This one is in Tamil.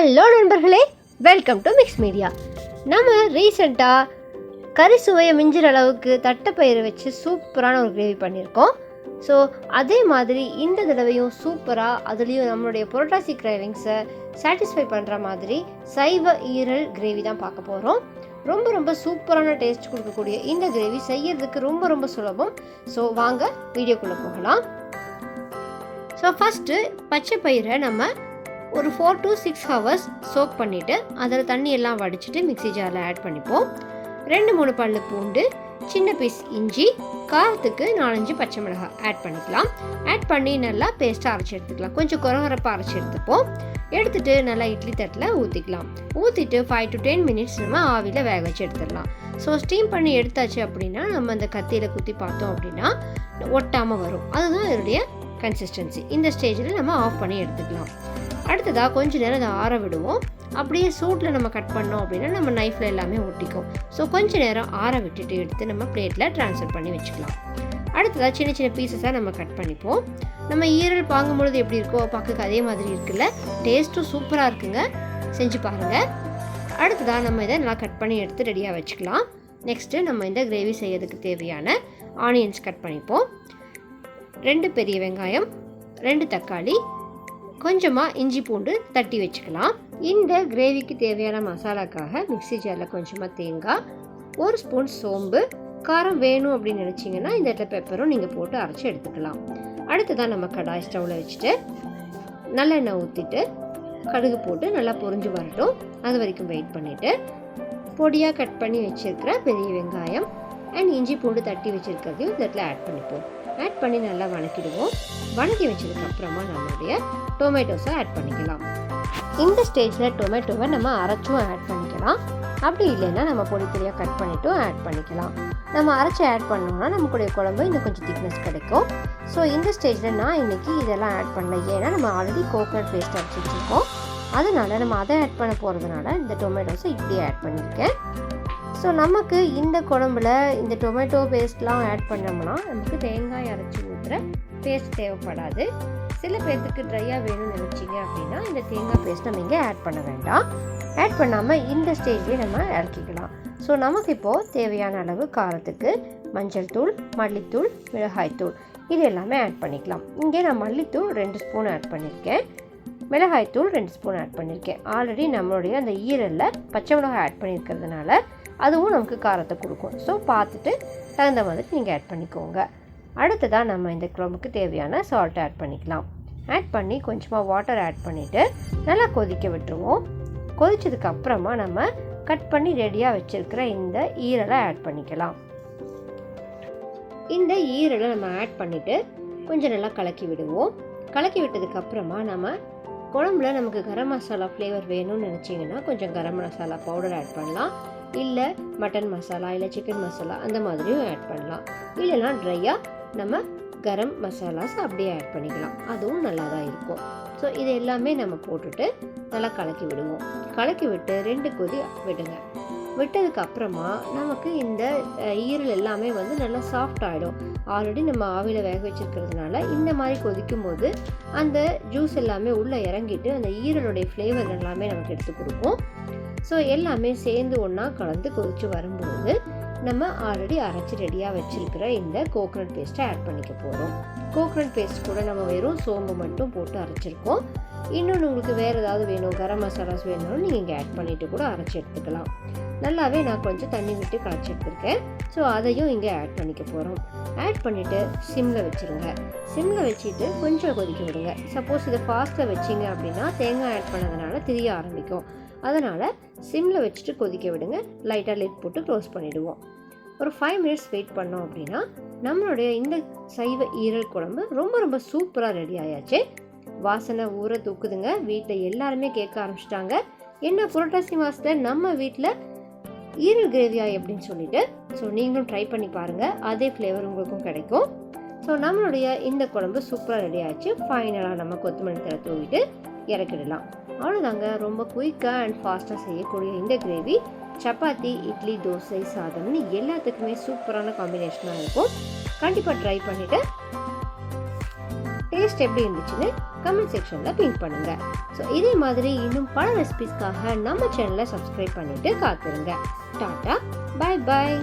ஹலோ நண்பர்களே வெல்கம் டு மிக்ஸ் மீடியா நம்ம ரீசெண்டாக கறி சுவையை மிஞ்சிற அளவுக்கு தட்டைப்பயிறு வச்சு சூப்பரான ஒரு கிரேவி பண்ணியிருக்கோம். ஸோ அதே மாதிரி இந்த தடவையும் சூப்பராக அதுலேயும் நம்மளுடைய புரோட்டாசி கிரேவிங்ஸை சாட்டிஸ்ஃபை பண்ணுற மாதிரி சைவ ஈரல் கிரேவி தான் பார்க்க போகிறோம் ரொம்ப ரொம்ப சூப்பரான டேஸ்ட் கொடுக்கக்கூடிய இந்த கிரேவி செய்யறதுக்கு ரொம்ப ரொம்ப சுலபம். ஸோ வாங்க வீடியோக்குள்ளே போகலாம். ஸோ ஃபஸ்ட்டு பச்சை பயிரை நம்ம ஒரு four to six hours soak பண்ணிவிட்டு அதில் தண்ணி எல்லாம் வடிச்சிட்டு மிக்ஸி ஜாரில் ஆட் பண்ணிப்போம். ரெண்டு மூணு பல்லு பூண்டு சின்ன பீஸ் இஞ்சி காரத்துக்கு நாலஞ்சு பச்சை மிளகாய் ஆட் பண்ணிக்கலாம். ஆட் பண்ணி நல்லா பேஸ்ட்டாக அரைச்சி எடுத்துக்கலாம். கொஞ்சம் குறகுறப்பாக அரைச்சி எடுத்துப்போம். எடுத்துட்டு நல்லா இட்லி தட்டில் ஊற்றிக்கலாம் ஊற்றிட்டு ஃபைவ் டு டென் மினிட்ஸ் நம்ம ஆவியில் வேக வச்சு எடுத்துடலாம். ஸோ ஸ்டீம் பண்ணி எடுத்தாச்சு அப்படின்னா நம்ம அந்த கத்தியில் குத்தி பார்த்தோம் அப்படின்னா ஒட்டாமல் வரும். அதுதான் இதனுடைய கன்சிஸ்டன்சி இந்த ஸ்டேஜில் நம்ம ஆஃப் பண்ணி எடுத்துக்கலாம். அடுத்ததாக கொஞ்ச நேரம் அதை ஆற விடுவோம். அப்படியே சூட்டில் நம்ம கட் பண்ணோம் அப்படின்னா நம்ம நைஃப்பில் எல்லாமே ஒட்டிக்கும். ஸோ கொஞ்ச நேரம் ஆற விட்டுட்டு எடுத்து நம்ம பிளேட்டில் ட்ரான்ஸ்ஃபர் பண்ணி வச்சுக்கலாம். அடுத்ததாக சின்ன சின்ன பீசஸாக நம்ம கட் பண்ணிப்போம். நம்ம ஈரல் பாங்கும் பொழுது எப்படி இருக்கோ பார்க்க அதே மாதிரி இருக்குல்ல. டேஸ்ட்டும் சூப்பராக இருக்குங்க. செஞ்சு பாருங்கள் அடுத்ததாக நம்ம இதை நல்லா கட் பண்ணி எடுத்து ரெடியாக வச்சுக்கலாம். நெக்ஸ்ட்டு நம்ம இந்த கிரேவி செய்யறதுக்கு தேவையான ஆனியன்ஸ் கட் பண்ணிப்போம். ரெண்டு பெரிய வெங்காயம் ரெண்டு தக்காளி கொஞ்சமாக இஞ்சி பூண்டு தட்டி வச்சுக்கலாம். இந்த கிரேவிக்கு தேவையான மசாலாக்காக மிக்ஸி ஜாரில் கொஞ்சமாக தேங்காய் ஒரு ஸ்பூன் சோம்பு காரம் வேணும் அப்படின்னு நினச்சிங்கன்னா இந்த இடத்துல பெப்பரும் நீங்கள் போட்டு அரைச்சி எடுத்துக்கலாம். அடுத்ததான் நம்ம கடாய் ஸ்டவ்வில் வச்சுட்டு நல்லெண்ணெய் ஊற்றிட்டு கடுகு போட்டு நல்லா பொரிஞ்சு வரட்டும். அது வரைக்கும் வெயிட் பண்ணிவிட்டு பொடியாக கட் பண்ணி வச்சுருக்கிற பெரிய வெங்காயம் அண்ட் இஞ்சி பூண்டு தட்டி வச்சுருக்கிறதையும் இந்த இடத்துல ஆட் பண்ணிப்போம். ஆட் பண்ணி நல்லா வணக்கிடுவோம். வணக்கி வச்சதுக்கப்புறமா நம்மளுடைய டொமேட்டோஸை ஆட் பண்ணிக்கலாம். இந்த ஸ்டேஜில் டொமேட்டோவை நம்ம அரைச்சும் ஆட் பண்ணிக்கலாம். அப்படி இல்லைன்னா நம்ம பொடி பொடியாக கட் பண்ணிட்டும் ஆட் பண்ணிக்கலாம். நம்ம அரைச்சி ஆட் பண்ணோம்னா நமக்குடைய குழம்பு இன்னும் கொஞ்சம் திக்னஸ் கிடைக்கும். ஸோ இந்த ஸ்டேஜில் நான் இன்றைக்கி இதெல்லாம் ஆட் பண்ணல. ஏன்னா நம்ம ஆல்ரெடி கோகனட் பேஸ்ட் அரைச்சி வச்சுருக்கோம் அதனால நம்ம அதை ஆட் பண்ண போகிறதுனால இந்த டொமேட்டோஸை இப்படி ஆட் பண்ணியிருக்கேன். ஸோ நமக்கு இந்த குழம்புல இந்த டொமேட்டோ பேஸ்ட்லாம் ஆட் பண்ணோம்னா நமக்கு தேங்காய் அரைச்சி ஊற்றுற பேஸ்ட் தேவைப்படாது. சில பேர்த்துக்கு ட்ரையாக வேணும்னு நினச்சிங்க அப்படின்னா இந்த தேங்காய் பேஸ்ட் நம்ம இங்கே ஆட் பண்ண வேண்டாம். ஆட் பண்ணாமல் இந்த ஸ்டேஜ்லேயே நம்ம இறக்கிக்கலாம். ஸோ நமக்கு இப்போது தேவையான அளவு காரத்துக்கு மஞ்சள் தூள் மல்லித்தூள் மிளகாய்த்தூள் இது எல்லாமே ஆட் பண்ணிக்கலாம். இங்கே நான் மல்லித்தூள் ரெண்டு ஸ்பூன் ஆட் பண்ணியிருக்கேன் மிளகாய்த்தூள் ரெண்டு ஸ்பூன் ஆட் பண்ணியிருக்கேன் ஆல்ரெடி நம்மளுடைய அந்த ஈரலில் பச்சை மிளகாய் ஆட் பண்ணியிருக்கிறதுனால அதுவும் நமக்கு காரத்தை கொடுக்கும். ஸோ பார்த்துட்டு தகுந்த மாதிரி நீங்கள் ஆட் பண்ணிக்கோங்க. அடுத்ததாக நம்ம இந்த குழம்புக்கு தேவையான சால்ட் ஆட் பண்ணிக்கலாம். ஆட் பண்ணி கொஞ்சமாக வாட்டர் ஆட் பண்ணிவிட்டு நல்லா கொதிக்க விட்டுருவோம். கொதிச்சதுக்கு அப்புறமா நம்ம கட் பண்ணி ரெடியாக வச்சுருக்கிற இந்த ஈரலை ஆட் பண்ணிக்கலாம். இந்த ஈரலை நம்ம ஆட் பண்ணிவிட்டு கொஞ்சம் நல்லா கலக்கி விடுவோம். கலக்கி விட்டதுக்கு அப்புறமா நம்ம குழம்புல நமக்கு கரம் மசாலா ஃப்ளேவர் வேணும்னு நினச்சிங்கன்னா கொஞ்சம் கரம் மசாலா பவுடர் ஆட் பண்ணலாம். இல்லை மட்டன் மசாலா இல்லை சிக்கன் மசாலா அந்த மாதிரியும் ஆட் பண்ணலாம். இல்லைனா ட்ரையாக நம்ம கரம் மசாலாஸ் அப்படியே ஆட் பண்ணிக்கலாம். அதுவும் நல்லா தான் இருக்கும். ஸோ இது எல்லாமே நம்ம போட்டுட்டு நல்லா கலக்கி விடுவோம். கலக்கி விட்டு ரெண்டு கொதி விடுங்க. விட்டதுக்கு அப்புறமா நமக்கு இந்த ஈரல் எல்லாமே வந்து நல்லா சாஃப்ட் ஆகிடும் ஆல்ரெடி நம்ம ஆவியில் வேக வச்சிருக்கிறதுனால இந்த மாதிரி கொதிக்கும் போது அந்த ஜூஸ் எல்லாமே உள்ளே இறங்கிட்டு அந்த ஈரலுடைய ஃப்ளேவர் எல்லாமே நமக்கு எடுத்து கொடுக்கும். ஸோ எல்லாமே சேர்ந்து ஒன்றா கலந்து கொதிச்சு வரும்போது நம்ம ஆல்ரெடி அரைச்சி ரெடியாக வச்சுருக்கிற இந்த கோகனட் பேஸ்ட்டை ஆட் பண்ணிக்க போகிறோம் கோகனட் பேஸ்ட் கூட நம்ம வெறும் சோம்பு மட்டும் போட்டு அரைச்சிருக்கோம். இன்னொன்று உங்களுக்கு வேறு ஏதாவது வேணும் கரம் மசாலாஸ் வேணும்னு நீங்கள் இங்கே ஆட் பண்ணிவிட்டு கூட அரைச்சி எடுத்துக்கலாம். நல்லாவே நான் கொஞ்சம் தண்ணி விட்டு கரைச்சி எடுத்துருக்கேன். ஸோ அதையும் இங்கே ஆட் பண்ணிக்க போகிறோம் ஆட் பண்ணிவிட்டு சிம்மில் வச்சுருங்க. சிம்மில் வச்சுட்டு கொஞ்சம் கொதிக்க விடுங்க. சப்போஸ் இதை ஃபாஸ்ட்டில் வச்சிங்க அப்படின்னா தேங்காய் ஆட் பண்ணதுனால திரிய ஆரம்பிக்கும். அதனால் சிம்மில் வச்சுட்டு கொதிக்க விடுங்க. லைட்டாக லிட் போட்டு க்ளோஸ் பண்ணிவிடுவோம் ஒரு ஃபைவ் மினிட்ஸ் வெயிட் பண்ணோம் அப்படின்னா நம்மளுடைய இந்த சைவ ஈரல் குழம்பு ரொம்ப ரொம்ப சூப்பராக ரெடி ஆயாச்சு. வாசனை ஊற தூக்குதுங்க. வீட்டில் எல்லாருமே கேட்க ஆரம்பிச்சிட்டாங்க. என்ன புரட்டாசி மாதத்தில் நம்ம வீட்டில் ஈரல் கிரேவியா எப்படின்னு சொல்லிட்டு. ஸோ நீங்களும் ட்ரை பண்ணி பாருங்கள் அதே ஃப்ளேவர் உங்களுக்கும் கிடைக்கும். ஸோ நம்மளுடைய இந்த குழம்பு சூப்பராக ரெடி ஆச்சு ஃபைனலாக நம்ம கொத்தமல்லி தலை தூவிட்டு இறக்கிடலாம். அவ்வளோதாங்க ரொம்ப குயிக்காக அண்ட் ஃபாஸ்ட்டாக செய்யக்கூடிய இந்த கிரேவி சப்பாத்தி இட்லி தோசை சாதம்னு எல்லாத்துக்குமே சூப்பரான காம்பினேஷனாக இருக்கும். கண்டிப்பாக ட்ரை பண்ணிவிட்டு டேஸ்ட் எப்படி இருந்துச்சுன்னு கமெண்ட் செக்ஷனில் பிங்க் பண்ணுங்கள் ஸோ இதே மாதிரி இன்னும் பல ரெசிபிஸ்க்காக நம்ம சேனலை சப்ஸ்கிரைப் பண்ணிவிட்டு காத்துருங்க. Tata bye bye